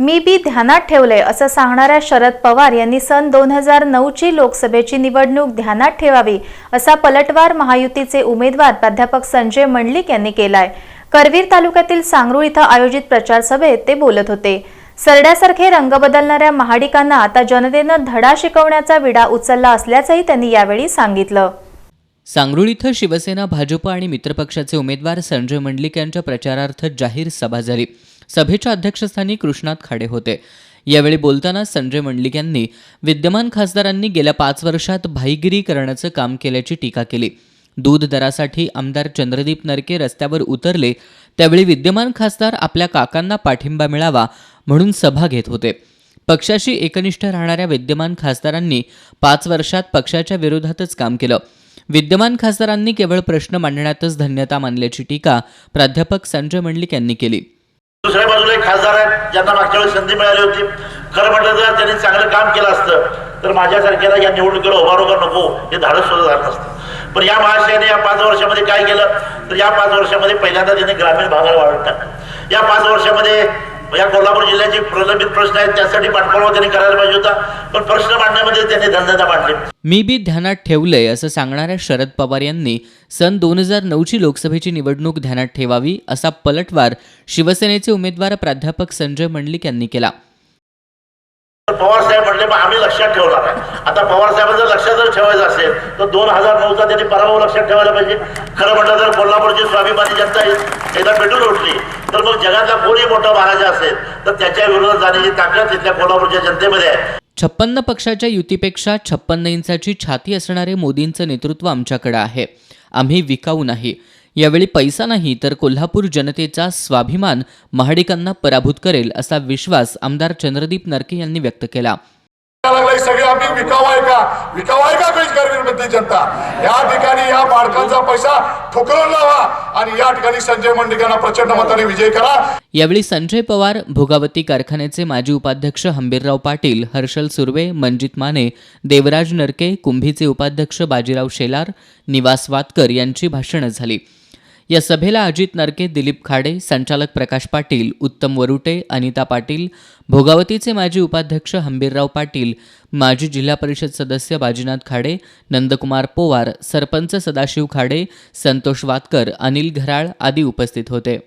मी बी ध्यानात ठेवलंय असं सांगणाऱ्या शरद पवार यांनी सन दोन हजार नऊची लोकसभेची निवडणूक ध्यानात ठेवावी असा पलटवार महायुतीचे उमेदवार प्राध्यापक संजय मंडलिक यांनी केलाय. करवीर तालुक्यातील सांगरूळ इथं आयोजित प्रचार सभेत ते बोलत होते. सरड्यासारखे रंग बदलणाऱ्या महाडिकांना आता जनतेनं धडा शिकवण्याचा विडा उचलला असल्याचंही त्यांनी यावेळी सांगितलं. सांगरूळ इथं शिवसेना भाजप आणि मित्रपक्षाचे उमेदवार संजय मंडलिक यांच्या प्रचारार्थ जाहीर सभा झाली. सभेच्या अध्यक्षस्थानी कृष्णात खाडे होते. यावेळी बोलताना संजय मंडलिक यांनी विद्यमान खासदारांनी गेल्या पाच वर्षात भाईगिरी करण्याचं काम केल्याची टीका केली. दूध दरासाठी आमदार चंद्रदीप नरके रस्त्यावर उतरले त्यावेळी विद्यमान खासदार आपल्या काकांना पाठिंबा मिळावा म्हणून सभा घेत होते. पक्षाशी एकनिष्ठ राहणाऱ्या विद्यमान खासदारांनी पाच वर्षात पक्षाच्या विरोधातच काम केलं. विद्यमान खासदारांनी केवळ प्रश्न मांडण्यातच धन्यता मानल्याची टीका प्राध्यापक संजय मंडलिक यांनी केली. बाजूला एक खासदार आहेत ज्यांना मागच्या वेळी संधी मिळाली होती. खरं म्हटलं तर त्यांनी चांगलं काम केलं असतं. तर माझ्यासारख्याला या निवडणुकीला उभारो का नको हे धाडस सुद्धा झालं नसतं. पण या महाशयाने या पाच वर्षामध्ये काय केलं? तर या पाच वर्षामध्ये पहिल्यांदा त्यांनी ग्रामीण भागाला वाढवून टाकलं. या पाच वर्षामध्ये या कोल्हापूर जिल्ह्याचे प्रलंबित प्रश्न आहेत त्यासाठी पाठपुरावा त्यांनी करायला पाहिजे होता. पण प्रश्न मांडण्यामध्ये त्यांनी धंदा मांडले मी बी ध्यानात ठेवलंय असं सांगणाऱ्या शरद पवार यांनी सन दोन हजार नऊची लोकसभेची निवडणूक ध्यानात ठेवावी असा पलटवार शिवसेनेचे उमेदवार प्राध्यापक संजय मंडलिक यांनी केला. पवार साहेब म्हणले मग आम्ही लक्षात ठेवणार आहे. आता पवार साहेबांचं लक्षात जर ठेवायचं असेल तर दोन हजार नऊचा त्यांनी पराभव लक्षात ठेवायला पाहिजे. खरं म्हटलं तर कोल्हापूरची स्वाभिमानी जनता एकदा उठली तर मग जगातला कोणी मोठा महाराजा असेल तर त्याच्या विरोधात जाण्याची ताकद तिथल्या कोल्हापूरच्या जनतेमध्ये आहे. छप्पन्न पक्षाच्या युतीपेक्षा छप्पन्न इंचाची छाती असणारे मोदींचं नेतृत्व आमच्याकडे आहे. आम्ही विकाऊ नाही. यावेळी पैसा नाही तर कोल्हापूर जनतेचा स्वाभिमान महाडिकांना पराभूत करेल असा विश्वास आमदार चंद्रदीप नरके यांनी व्यक्त केला. लागलाय सगळे आम्ही जनता? या ठिकाणी या बाळकांचा पैसा ठोकरून लावा आणि या ठिकाणी संजय मंडिकांना प्रचंड मताने विजय करा. यावेळी संजय पवार भोगावती कारखान्याचे माजी उपाध्यक्ष हंबीरराव पाटील हर्षल सुर्वे मनजित माने देवराज नरके कुंभीचे उपाध्यक्ष बाजीराव शेलार निवास वातकर यांची भाषणं झाली. या सभेला अजित नरके दिलीप खाडे संचालक प्रकाश पाटील उत्तम वरुटे अनिता पाटील भोगावतीचे माजी उपाध्यक्ष हंबीरराव पाटील माजी जिल्हा परिषद सदस्य बाजीनाथ खाडे नंदकुमार पोवार सरपंच सदाशिव खाडे संतोष वातकर अनिल घराळ आदी उपस्थित होते.